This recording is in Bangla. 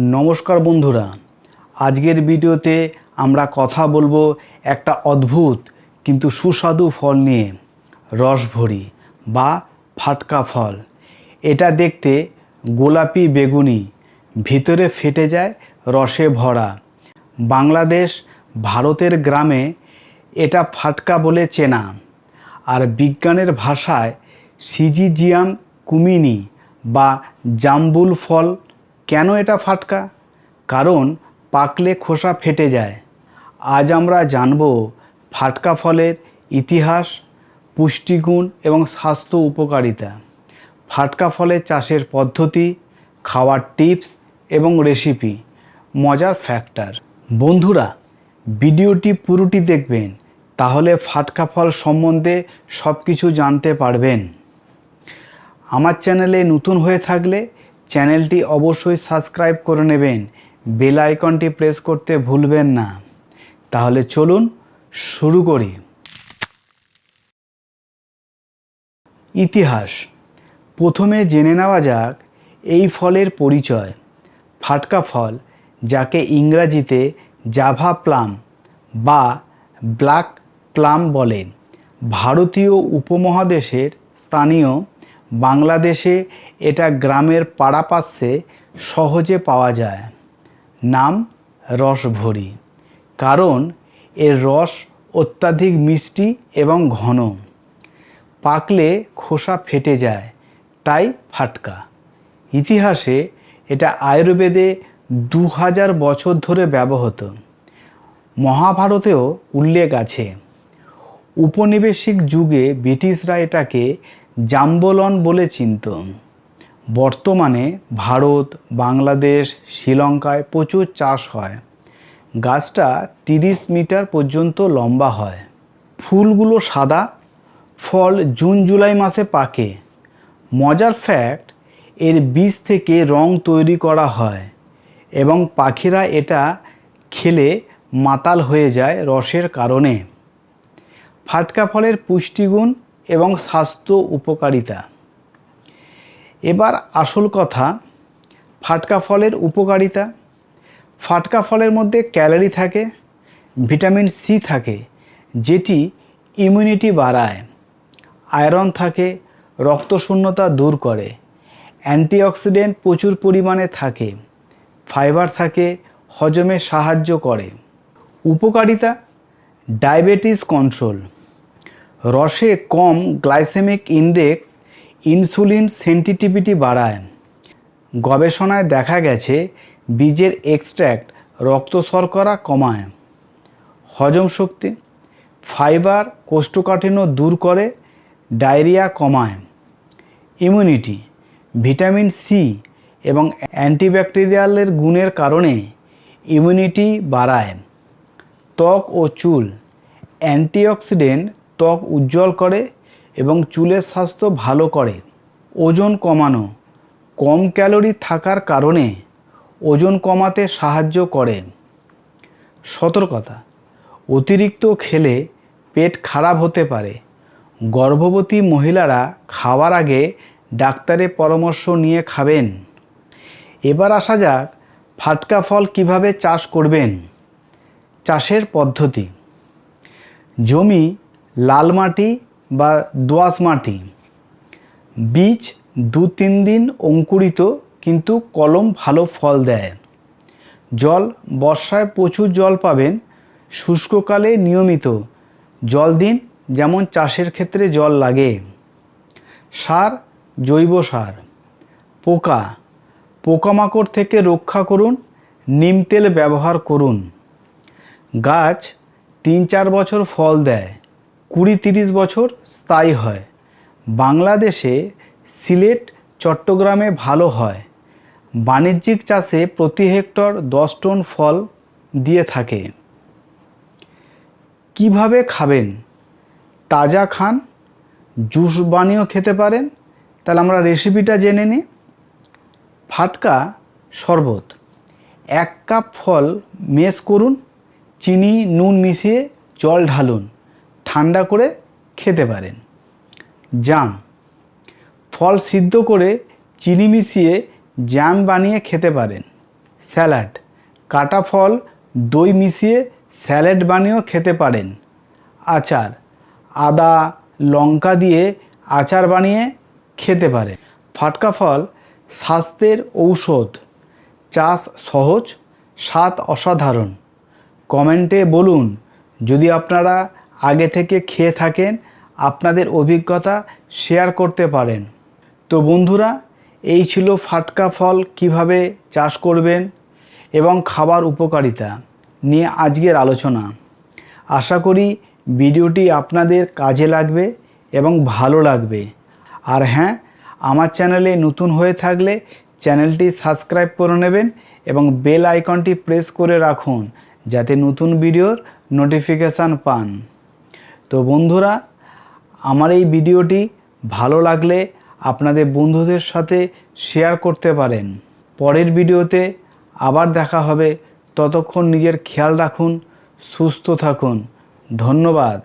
নমস্কার বন্ধুরা। আজকের ভিডিওতে আমরা কথা বলব একটা অদ্ভুত কিন্তু সুস্বাদু ফল নিয়ে, রসভরি বা ফাটকা ফল। এটা দেখতে গোলাপি বেগুনি, ভিতরে ফেটে যায় রসে ভরা। বাংলাদেশ, ভারতের গ্রামে এটা ফাটকা বলে চেনা। আর বিজ্ঞানের ভাষায় সিজিজিয়াম কুমিনি বা জাম্বুল ফল কেন এটা ফাটকা? কারণ পাকলে খোসা ফেটে যায়। আজ আমরা জানব ফাটকা ফলের ইতিহাস, পুষ্টিগুণ এবং স্বাস্থ্য উপকারিতা। ফাটকা ফলের চাষের পদ্ধতি, খাওয়ার টিপস এবং রেসিপি মজার ফ্যাক্টর বন্ধুরা, ভিডিওটি পুরোটি দেখবেন, তাহলে ফাটকা ফল সম্বন্ধে সব কিছু জানতে পারবেন। আমার চ্যানেলে নতুন হয়ে থাকলে চ্যানেলটি অবশ্যই সাবস্ক্রাইব করে নেবেন। বেল আইকনটি প্রেস করতে ভুলবেন না। তাহলে চলুন শুরু করি। ইতিহাস। প্রথমে জেনে নেওয়া যাক এই ফলের পরিচয়। ফাটকা ফল, যাকে ইংরাজিতে জাভা প্লাম বা ব্ল্যাক প্লাম বলেন ভারতীয় উপমহাদেশের স্থানীয় বাংলাদেশে এটা গ্রামের পাড়াপাশে সহজে পাওয়া যায়। নাম রসভরি। কারণ এর রস অত্যাধিক মিষ্টি এবং ঘন। পাকলে খোসা ফেটে যায়, তাই ফাটকা। ইতিহাসে এটা আয়ুর্বেদে দু হাজার বছর ধরে ব্যবহৃত। মহাভারতেও উল্লেখ আছে। উপনিবেশিক যুগে ব্রিটিশরা এটাকে জাম্বলন বলে চিনত। বর্তমানে ভারত, বাংলাদেশ, শ্রীলঙ্কায় প্রচুর চাষ হয়। গাছটা তিরিশ মিটার পর্যন্ত লম্বা হয়। ফুলগুলো সাদা, ফল জুন, জুলাই মাসে পাকে। মজার ফ্যাক্ট এর বীজ থেকে রং তৈরি করা হয় এবং পাখিরা এটা খেলে মাতাল হয়ে যায় রসের কারণে। ফাটকা ফলের পুষ্টিগুণ এবং স্বাস্থ্য উপকারিতা। এবার আসল কথা, ফাটকা ফলের উপকারিতা। ফাটকা ফলের মধ্যে ক্যালোরি থাকে, ভিটামিন সি থাকে, যেটি ইমিউনিটি বাড়ায়, আয়রন থাকে, রক্তশূন্যতা দূর করে, অ্যান্টিঅক্সিডেন্ট প্রচুর পরিমাণে থাকে, ফাইবার থাকে, হজমে সাহায্য করে। উপকারিতা, ডায়াবেটিস কন্ট্রোল। রসে কম গ্লাইসেমিক ইন্ডেক্স ইনসুলিন সেন্সিটিভিটি বাড়ায়। গবেষণায় দেখা গেছে, বীজের এক্সট্র্যাক্ট রক্ত শর্করা কমায়। হজম শক্তি, ফাইবার, কোষ্ঠকাঠিন্য দূর করে, ডায়রিয়া কমায়। ইমিউনিটি, ভিটামিন সি এবং অ্যান্টিব্যাকটেরিয়ালের গুণের কারণে ইমিউনিটি বাড়ায়। ত্বক ও চুল, অ্যান্টিঅক্সিডেন্ট ত্বক উজ্জ্বল করে এবং চুলের স্বাস্থ্য ভালো করে। ওজন কমানো। কম ক্যালোরি থাকার কারণে ওজন কমাতে সাহায্য করে। সতর্কতা। অতিরিক্ত খেলে পেট খারাপ হতে পারে। গর্ভবতী মহিলারা খাওয়ার আগে ডাক্তারের পরামর্শ নিয়ে খাবেন। এবার আসা যাক ফাটকা ফল কীভাবে চাষ করবেন। চাষের পদ্ধতি। জমি লাল মাটি বা দোআঁশ মাটি। বীজ দু তিন দিন অঙ্কুরিত, কিন্তু কলম ভালো ফল দেয়। জল, বর্ষায় প্রচুর জল পাবেন, শুষ্ককালে নিয়মিত। জল দিন, যেমন চাষের ক্ষেত্রে জল লাগে। সার, জৈব সার। পোকা, পোকামাকড় থেকে রক্ষা করুন, নিম তেল ব্যবহার করুন। গাছ তিন চার বছর ফল দেয়। কুড়ি তিরিশ বছর স্থায়ী হয়। বাংলাদেশে সিলেট, চট্টগ্রামে ভালো হয়। বাণিজ্যিক চাষে প্রতি হেক্টর দশ টন ফল দিয়ে থাকে। কীভাবে খাবেন? তাজা খান, জুস বানিয়েও খেতে পারেন। তাহলে আমরা রেসিপিটা জেনে নিই। ফাটকা শরবত। এক কাপ ফল মেশ করুন, চিনি, নুন মিশিয়ে জল ঢালুন। ঠান্ডা করে খেতে পারেন। জাম। ফল সিদ্ধ করে চিনি মিশিয়ে জ্যাম বানিয়ে খেতে পারেন। স্যালাড। কাটা ফল, দই মিশিয়ে স্যালাড বানিয়েও খেতে পারেন। আচার। আদা, লঙ্কা দিয়ে আচার বানিয়ে খেতে পারেন। ফাটকা ফল, স্বাস্থ্যের ঔষধ। চাষ সহজ, স্বাদ অসাধারণ। কমেন্টে বলুন, যদি আপনারা আগে থেকে খেয়ে থাকেন, আপনাদের অভিজ্ঞতা শেয়ার করতে পারেন। তো বন্ধুরা, এই ছিল ফাটকা ফল কীভাবে চাষ করবেন এবং খাবার উপকারিতা নিয়ে আজকের আলোচনা। আশা করি ভিডিওটি আপনাদের কাজে লাগবে এবং ভালো লাগবে। আর হ্যাঁ আমার চ্যানেলে নতুন হয়ে থাকলে চ্যানেলটি সাবস্ক্রাইব করে নেবেন এবং বেল আইকনটি প্রেস করে রাখুন, যাতে নতুন ভিডিওর নোটিফিকেশান পান। তো বন্ধুরা, আমার এই ভিডিওটি ভালো লাগলে আপনাদের বন্ধুদের সাথে শেয়ার করতে পারেন। পরের ভিডিওতে আবার দেখা হবে। ততক্ষণ নিজের খেয়াল রাখুন, সুস্থ থাকুন। ধন্যবাদ।